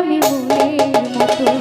আমি মনের মতো।